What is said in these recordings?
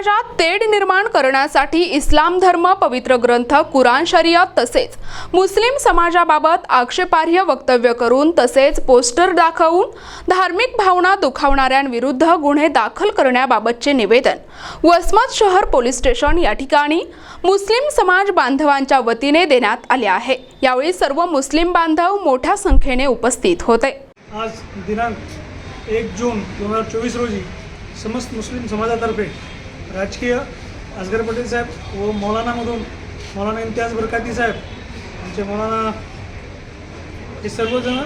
तेढ निर्माण करण्यासाठी इस्लाम धर्म पवित्र ग्रंथ कुराण शरियत तसेच मुस्लिम समाजाबाबत आक्षेपार्ह वक्तव्य करून तसेच पोस्टर दाखवून धार्मिक भावना दुखावणाऱ्यांविरुद्ध गुन्हे दाखल करण्याबाबतचे निवेदन. वसमत शहर पोलीस स्टेशन या ठिकाणी मुस्लिम समाज बांधवांच्या वतीने देण्यात आले आहे. यावेळी सर्व मुस्लिम बांधव मोठ्या संख्येने उपस्थित होते. आज दिनांक एक जून दोन हजार चोवीस रोजी समस्त मुस्लिम समाजातर्फे राजकीय असगर पटेल साहेब व मौलानामधून मौलाना इम्तियाज बरकाती साहेब आमचे मौलाना हे सर्वजण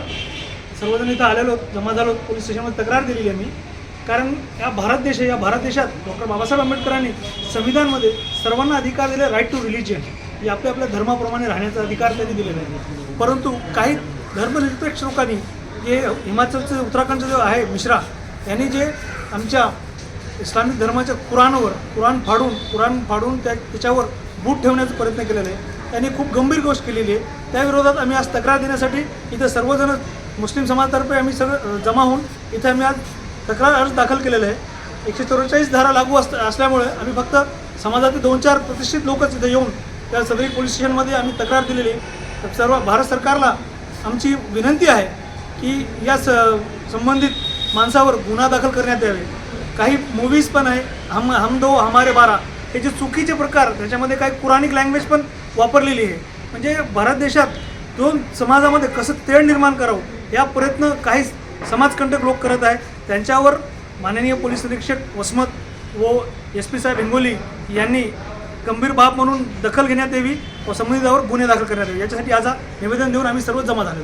सर्वजण इथं आलेलो जमा झालो पोलीस स्टेशनमध्ये तक्रार दिलेली आहे मी. कारण या भारत देश या भारत देशात डॉक्टर बाबासाहेब आंबेडकरांनी संविधानमध्ये सर्वांना अधिकार दिले राईट टू रिलिजियन हे आपल्या आपल्या धर्माप्रमाणे राहण्याचा अधिकार त्यांनी दिलेला आहे. परंतु काही धर्मनिरपेक्ष लोकांनी जे हिमाचलचं उत्तराखंडचं जो आहे मिश्रा यांनी जे आमच्या इस्लामिक धर्माच्या कुराणवर कुराण फाडून कुराण फाडून त्या त्याच्यावर बूट ठेवण्याचा प्रयत्न केलेला आहे. त्यांनी खूप गंभीर गोष्ट केलेली आहे. त्याविरोधात आम्ही आज तक्रार देण्यासाठी इथं सर्वजण मुस्लिम समाजातर्फे आम्ही सगळं जमा होऊन इथे आम्ही आज तक्रार अर्ज दाखल केलेला आहे. एकशे चौवेचाळीस धारा लागू अस असल्यामुळे आम्ही फक्त समाजातील दोन चार प्रतिष्ठित लोकच इथे येऊन त्या सदरी पोलीस स्टेशनमध्ये आम्ही तक्रार दिलेली आहे. तर सर्व भारत सरकारला आमची विनंती आहे की या स संबंधित माणसावर गुन्हा दाखल करण्यात यावे. काही मूवीज पण आहे. हम हम दो हमारे बारा. हे जे चुकीचे प्रकार त्याच्यामध्ये काही पुराणिक लँग्वेज पण वापरलेली आहे. म्हणजे भारत देशात दोन समाजामध्ये कसं तेढ निर्माण करावं या प्रयत्न काही समाजकंटक लोक करत आहे त्यांच्यावर माननीय पोलीस निरीक्षक वसमत व एस पी साहेब हिंगोली यांनी गंभीर बाब म्हणून दखल घेण्यात यावी व संबंधितावर गुन्हे दाखल करण्यात यावे. याच्यासाठी आज हा निवेदन देऊन आम्ही सर्व जमा झालो